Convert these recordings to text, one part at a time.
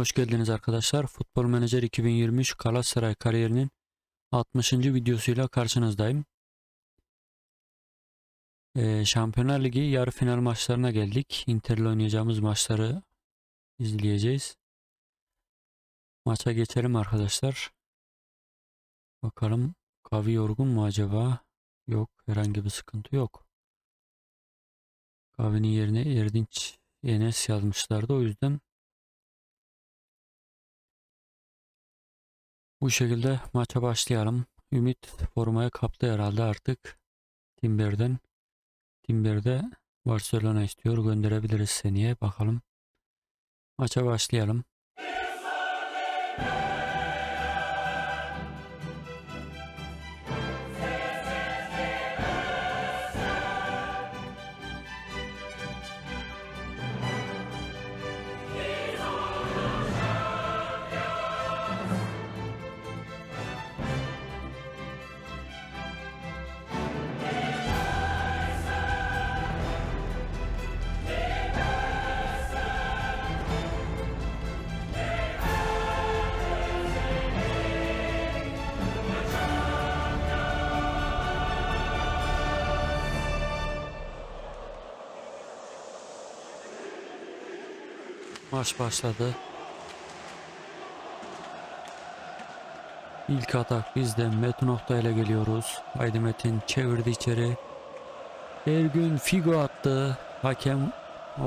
Hoş geldiniz arkadaşlar. Futbol Menajer 2023 Galatasaray kariyerinin 60. videosuyla karşınızdayım. Ee, Şampiyonlar Ligi yarı final maçlarına geldik. Inter'le oynayacağımız maçları izleyeceğiz. Maça geçelim arkadaşlar. Bakalım Kavi yorgun mu acaba? Yok, herhangi bir sıkıntı yok. Kavi'nin yerine Erdinç Enes yazmışlardı. O yüzden Bu şekilde maça başlayalım. Ümit formaya kaptı herhalde artık. Timber'den. Timber'de Barcelona istiyor. Gönderebiliriz seneye. Bakalım. Maça başlayalım. Maç başladı. İlk atak bizden Metin Oktay ile geliyoruz. Haydi Metin çevirdi içeri. Ergün Figo attı. Hakem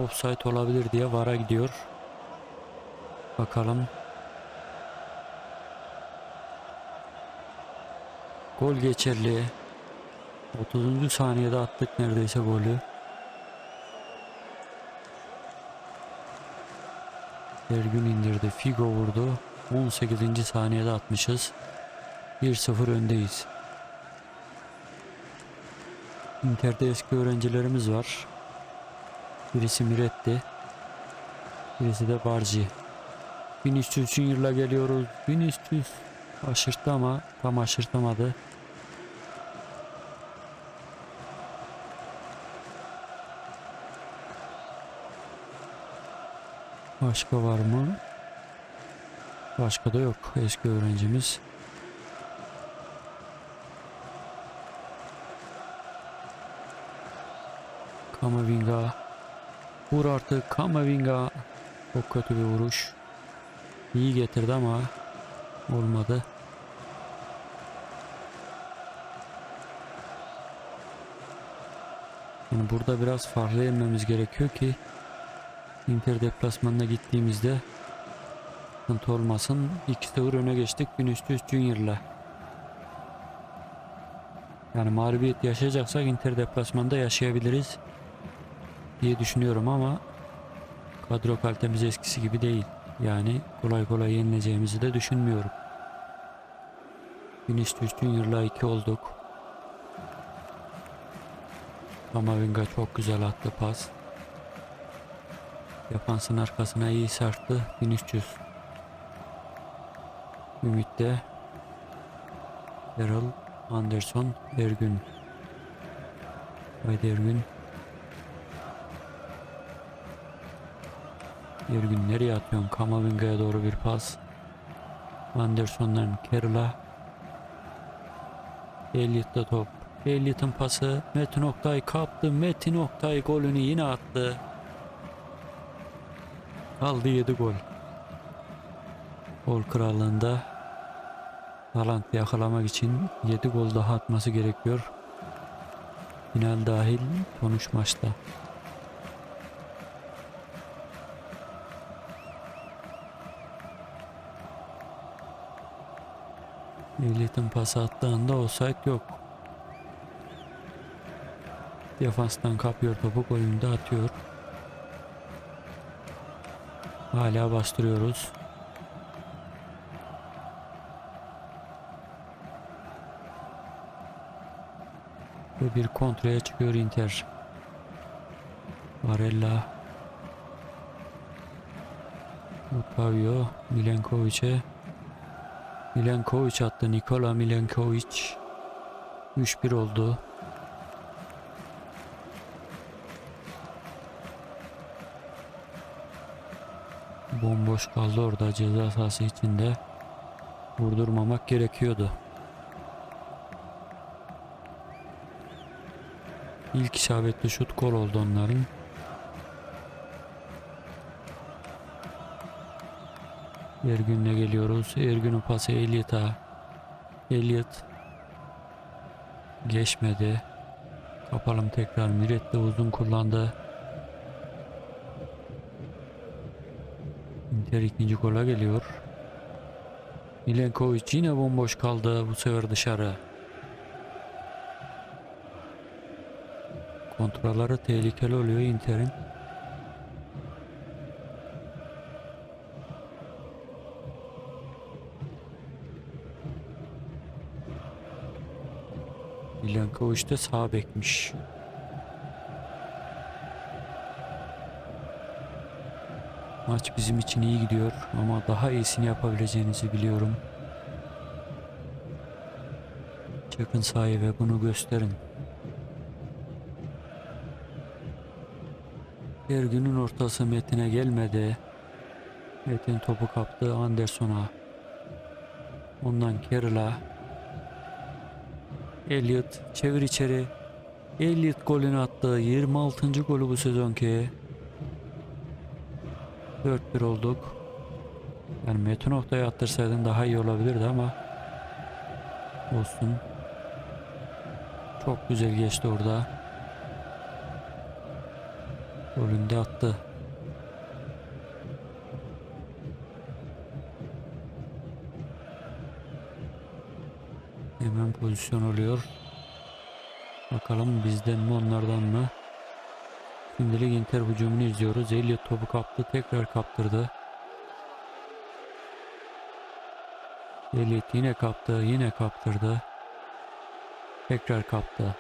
offside olabilir diye VAR'a gidiyor. Bakalım. Gol geçerli. 30. saniyede attık neredeyse golü. Ergün indirdi. Figo vurdu. 18. saniyede atmışız. 1-0 öndeyiz. Inter'de eski öğrencilerimiz var. Birisi Miretti. Birisi de Barci. Vinicius Junior'la geliyoruz. Vinicius aşırttı ama tam aşırtamadı. Başka var mı? Başka da yok. Eski öğrencimiz. Kamavinga. Vur artık Kamavinga. Çok kötü bir vuruş. İyi getirdi ama olmadı. Yani burada biraz farklı yenmemiz gerekiyor ki Inter deplasmanına gittiğimizde sıkıntı olmasın. 2-0 öne geçtik Vinicius Junior'la. Yani mağlubiyet yaşayacaksak Inter deplasmanda yaşayabiliriz diye düşünüyorum ama kadro kalitemiz eskisi gibi değil. Yani kolay kolay yenileceğimizi de düşünmüyorum. Vinicius Junior'la 2 olduk. Kamavinga çok güzel attı pas. Defansın arkasına iyi sarktı. 1300. Ümit'te. Erol Anderson. Ergün. Haydi Ergün. Ergün nereye atıyorsun? Kamavinga'ya doğru bir pas. Anderson'dan Kerala. Elliot'ta top. Elliot'ın pası. Metin Oktay kaptı. Metin Oktay golünü yine attı. Aldı 7 gol. Gol krallığında Haaland yakalamak için 7 gol daha atması gerekiyor. Final dahil sonuç maçta. Elliot'ın pası attığında offside yok. Defanstan kapıyor topu golünü de atıyor. Hala bastırıyoruz. Ve bir kontraya çıkıyor Inter. Barella. Otavio Milenkovic'e. Milenkovic attı. Nikola Milenkovic. 3-1 oldu. Bomboş kaldı orada ceza sahası içinde. Vurdurmamak gerekiyordu. İlk isabetli şut gol oldu onların. Ergün'le geliyoruz. Ergün'ün pası Elliot'a. Elliot geçmedi. Kapalım tekrar. Miret de uzun kullandı. Inter ikinci gola geliyor. Milenkovic yine bomboş kaldı. Bu sefer dışarı. Kontraları tehlikeli oluyor Inter'in. Milenkovic de sağ bekmiş. Maç bizim için iyi gidiyor ama daha iyisini yapabileceğinizi biliyorum. Çıkın sahaya ve bunu gösterin. Ergün'ün ortası Metin'e gelmedi. Metin topu kaptı Anderson'a. Ondan Carroll'a. Elliot çevir içeri. Elliot golünü attı. 26. golü bu sezonki. 4-1 olduk. Yani Metin Oktay'ı attırsaydın daha iyi olabilirdi ama olsun. Çok güzel geçti orada. Golünde attı. Hemen pozisyon oluyor. Bakalım bizden mi onlardan mı? Şimdilik Inter hücumunu izliyoruz. Elliot topu kaptı. Tekrar kaptırdı. Elliot yine kaptı. Yine kaptırdı. Tekrar kaptı.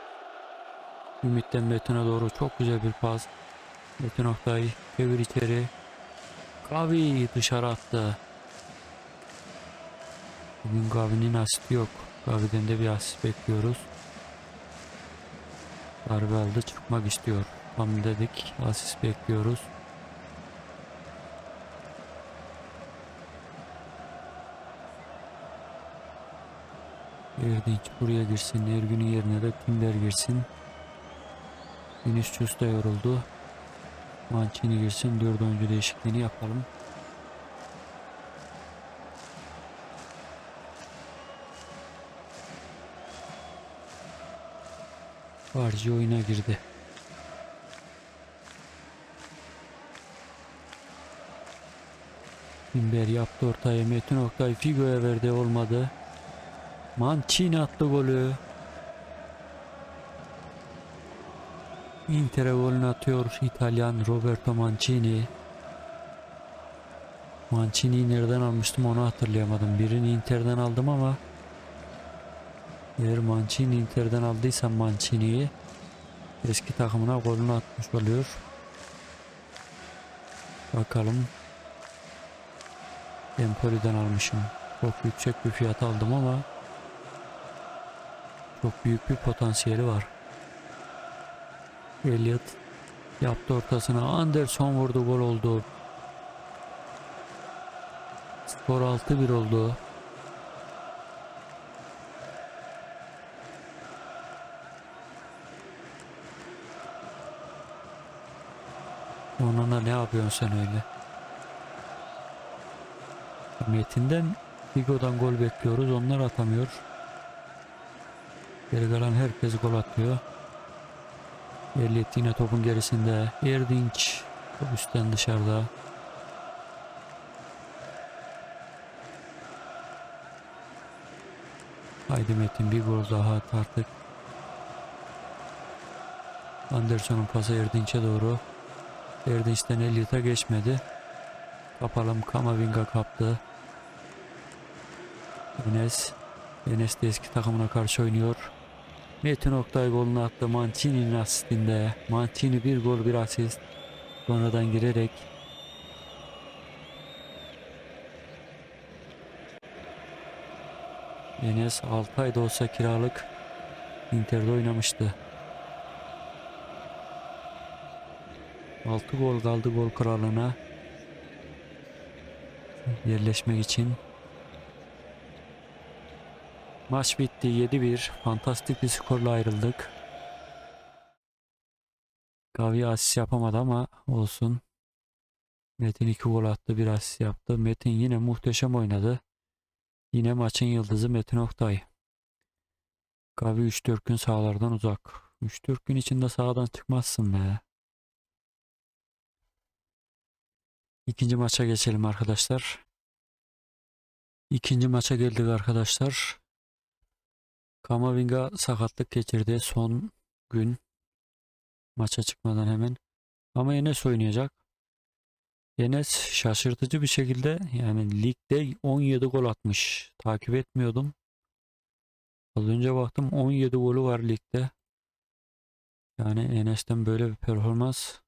Ümit'ten Metin'e doğru çok güzel bir pas. Metin Oktay çevir içeri. Gavi dışarı attı. Bugün Gavi'nin asisti yok. Gavi'den de bir asist bekliyoruz. Darbe aldı çıkmak istiyor. Tam dedik asist bekliyoruz. Erdinç buraya girsin. Ergün'ün yerine de Timber girsin. Vinicius da yoruldu. Mancini girsin. Dört oyuncu değişikliğini yapalım. Barci oyuna girdi. Timber yaptı ortaya. Metin Oktay Figo'ya verdi olmadı. Mancini attı golü. Inter'e golünü atıyor İtalyan Roberto Mancini. Mancini'yi nereden almıştım onu hatırlayamadım. Birini Inter'den aldım ama eğer Mancini Inter'den aldıysam Mancini'yi eski takımına golünü atmış oluyor. Bakalım. Empoli'den almışım. Çok yüksek bir fiyat aldım ama çok büyük bir potansiyeli var. Elliot yaptı ortasına. Anderson vurdu gol oldu. Skor 6-1 oldu. Onunla ne yapıyorsun sen öyle? Metin'den Figo'dan gol bekliyoruz. Onlar atamıyor. Geri kalan herkes gol atıyor. Elliot yine topun gerisinde. Erdinç top üstten dışarıda. Haydi Metin bir gol daha artık. Anderson'un pası Erdinç'e doğru. Erdinç'ten Elliot'a geçmedi. Kapalım Kamavinga kaptı. Enes. Enes de eski takımına karşı oynuyor. Metin Oktay golünü attı Mancini'nin asistinde. Mancini bir gol bir asist. Sonradan girerek Enes 6 ayda olsa kiralık Inter'de oynamıştı. 6 gol kaldı gol kralına. yerleşmek için. Maç bitti 7-1. Fantastik bir skorla ayrıldık. Gavi asist yapamadı ama olsun. Metin 2 gol attı, bir asist yaptı. Metin yine muhteşem oynadı. Yine maçın yıldızı Metin Oktay. Gavi 3-4 gün sahalardan uzak. 3-4 gün içinde sahadan çıkmazsın be. İkinci maça geçelim arkadaşlar. İkinci maça geldik arkadaşlar. Kamavinga sakatlık geçirdi son gün. Maça çıkmadan hemen. Ama Enes oynayacak. Enes şaşırtıcı bir şekilde yani ligde 17 gol atmış. Takip etmiyordum. Az önce baktım 17 golü var ligde. Yani Enes'ten böyle bir performans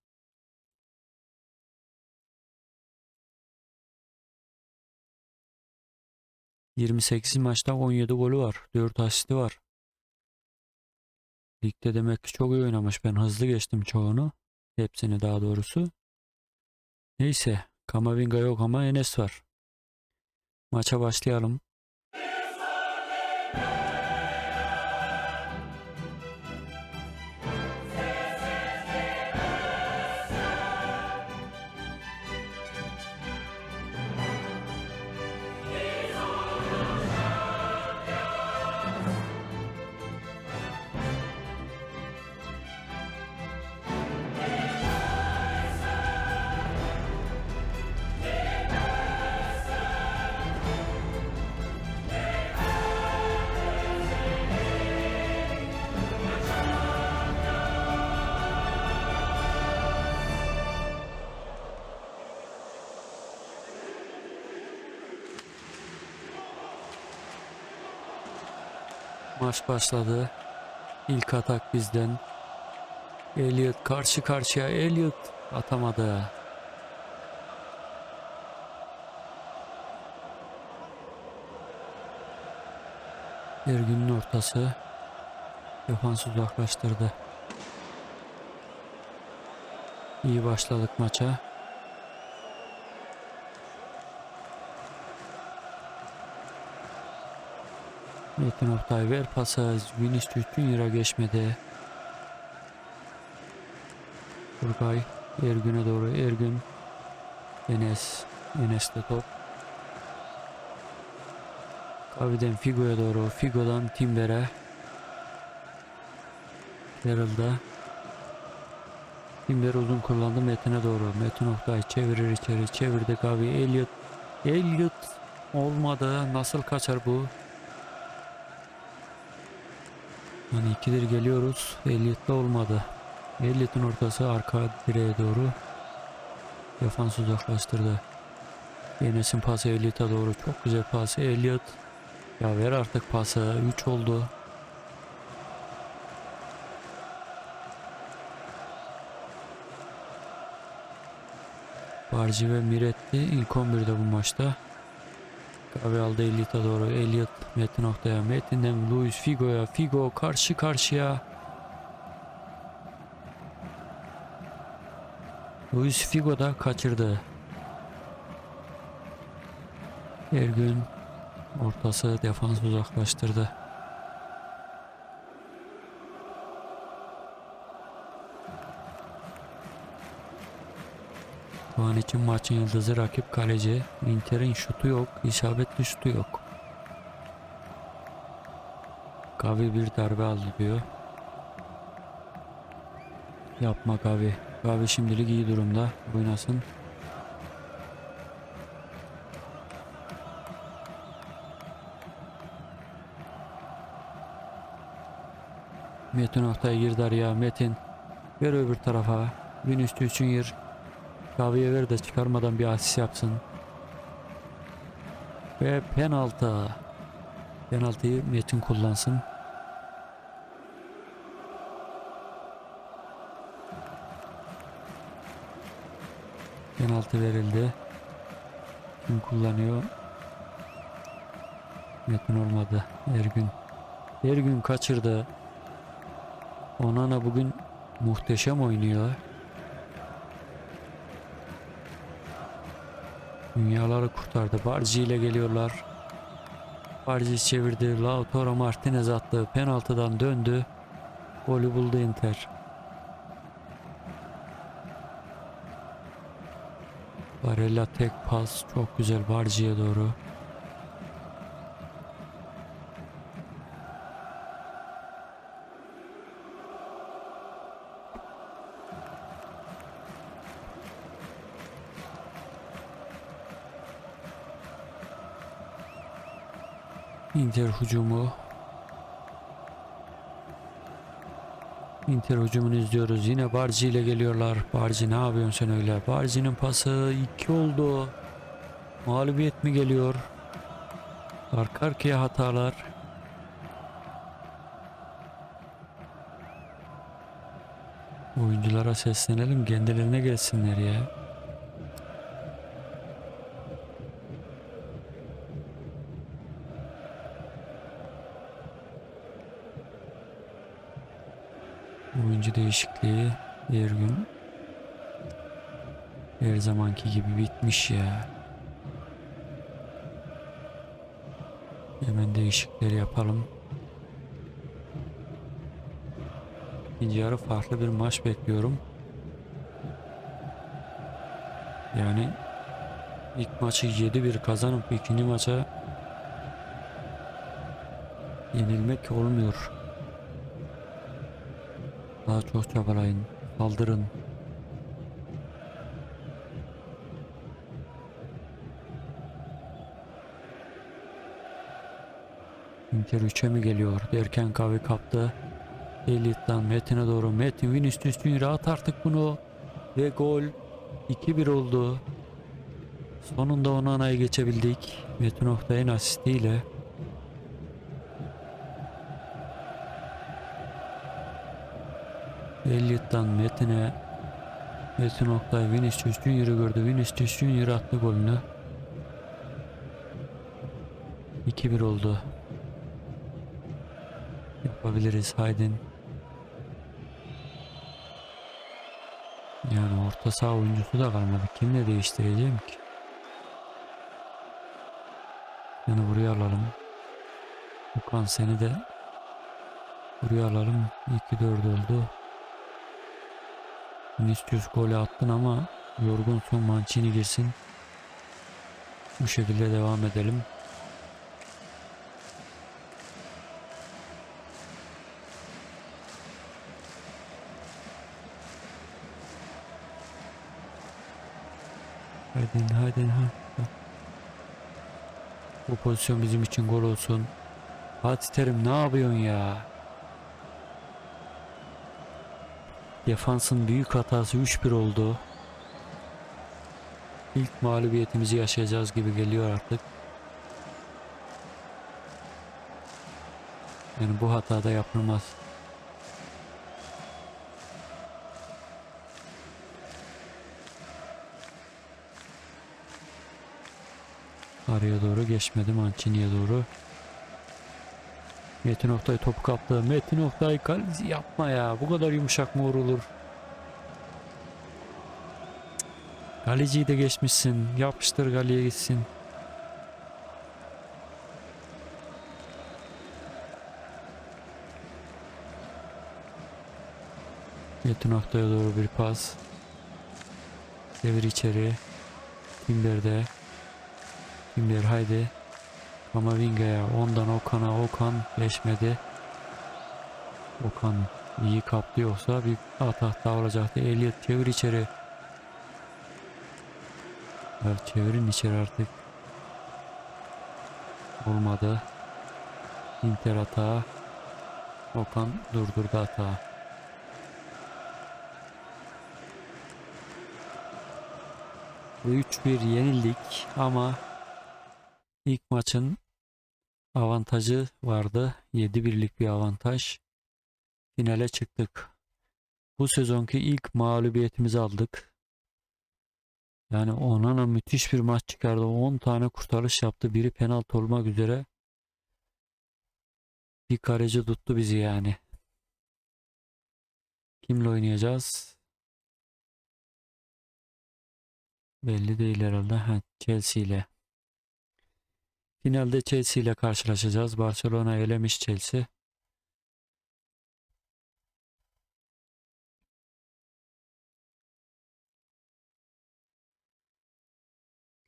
28 maçta 17 golü var. 4 asisti var. Ligde demek ki çok iyi oynamış. Ben hızlı geçtim çoğunu. Hepsini daha doğrusu. Neyse. Kamavinga yok ama Enes var. Maça başlayalım. Maç başladı. İlk atak bizden. Elliot karşı karşıya. Elliot atamadı. Ergün'ün ortası. Defans uzaklaştırdı. İyi başladık maça. Metin Oktay ver pası. Vinicius Junior'a geçmedi. Turgay Ergün'e doğru. Ergün Enes. Enes'te top. Kavi'den Figo'ya doğru. Figo'dan Timber'e. Daryl'da. Timber uzun kullandı Metin'e doğru. Metin Oktay çevirir içeri. Çevirdi Kavi. Elliot. Elliot olmadı. Nasıl kaçar bu? Hani ikidir geliyoruz. Elliot'ta olmadı. Elliot'un ortası arka direğe doğru. Defans uzaklaştırdı. Enes'in pası Elliot'a doğru. Çok güzel pası Elliot. Ya ver artık pası. 3 oldu. Barci ve Miretti ilk 11'de bu maçta. Kahve aldı Elliot'a doğru. Elliot Metin noktaya. Metin'den Luis Figo'ya. Figo karşı karşıya. Luis Figo da kaçırdı. Ergün ortası defans uzaklaştırdı. Şu an için maçın yıldızı rakip kaleci. Inter'in şutu yok, isabetli şutu yok. Gavi bir darbe aldı diyor. Yapma Gavi. Gavi şimdilik iyi durumda. Oynasın. Metin Oktay girdi araya. Metin. Ver öbür tarafa. Vinicius Junior. Gavi'ye ver de çıkarmadan bir asist yapsın. Ve penaltı. Penaltıyı Metin kullansın. Penaltı verildi. Kim kullanıyor? Metin olmadı. Ergün. Ergün kaçırdı. Onana bugün muhteşem oynuyor. Dünyaları kurtardı. Barci ile geliyorlar. Barci çevirdi. Lautaro Martinez attı. Penaltıdan döndü. Golü buldu Inter. Barella tek pas. Çok güzel Barci'ye doğru. Inter hücumu. Inter hücumunu izliyoruz. Yine Barci ile geliyorlar. Barci ne yapıyorsun sen öyle? Barci'nin pası 2 oldu. Mağlubiyet mi geliyor? Arka arkaya hatalar. Oyunculara seslenelim kendilerine gelsinler ya. Değişikliği diğer gün her zamanki gibi bitmiş ya. Hemen değişikleri yapalım. İkinci yarı farklı bir maç bekliyorum. Yani ilk maçı 7-1 kazanıp ikinci maça yenilmek olmuyor. Daha çok çabalayın. Saldırın. Inter 3'e mi geliyor derken kahve kaptı. Elit'ten Metin'e doğru. Metin Vinicius Junior at artık bunu. Ve gol 2-1 oldu. Sonunda Onana'yı geçebildik. Metin Oktay'ın asistiyle. Elliot'tan Metin'e Metin Oktay Vinicius Junior'ı gördü. Vinicius Junior attı golünü. 2-1 oldu. Yapabiliriz Haydin. Yani orta saha oyuncusu da kalmadı. Kimle değiştireceğim ki? Yani buraya alalım. Okan seni de buraya alalım. 2-4 oldu. Vinicius golü attın ama yorgunsun Mancini girsin. Bu şekilde devam edelim. Haydi haydi ha. Bu pozisyon bizim için gol olsun. Fatih Terim ne yapıyorsun ya? Defansın büyük hatası 3-1 oldu. İlk mağlubiyetimizi yaşayacağız gibi geliyor artık. Yani bu hatada yapılmaz. Araya doğru geçmedi Mancini'ye doğru. Metin Oktay topu kaptı. Metin Oktay kaleci yapma ya. Bu kadar yumuşak mı vurulur? Kaleciyi de geçmişsin. Yapıştır galeye gitsin. Metin Oktay'a doğru bir pas. Devir içeri. Timber'de. Timber haydi. Kamavinga'ya ondan Okan'a Okan geçmedi. Okan iyi kaptı yoksa bir atak daha olacaktı. Elliot çevir içeri. Evet çevirin içeri artık. Olmadı. Inter hata. Okan durdurdu hata. Ve 3-1 yenildik ama ilk maçın avantajı vardı. 7-1'lik bir avantaj. Finale çıktık. Bu sezonki ilk mağlubiyetimizi aldık. Yani Onana müthiş bir maç çıkardı. 10 tane kurtarış yaptı. Biri penaltı olmak üzere. Bir kaleci tuttu bizi yani. Kimle oynayacağız? Belli değil herhalde. Ha, Chelsea ile. Finalde Chelsea ile karşılaşacağız. Barcelona elemiş Chelsea.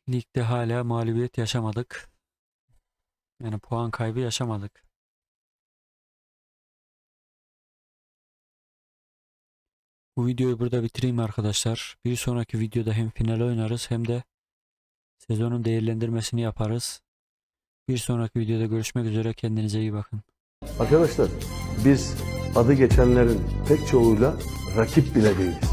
Ligde hala mağlubiyet yaşamadık. Yani puan kaybı yaşamadık. Bu videoyu burada bitireyim arkadaşlar. Bir sonraki videoda hem final oynarız hem de sezonun değerlendirmesini yaparız. Bir sonraki videoda görüşmek üzere kendinize iyi bakın. Arkadaşlar biz adı geçenlerin pek çoğuyla rakip bile değiliz.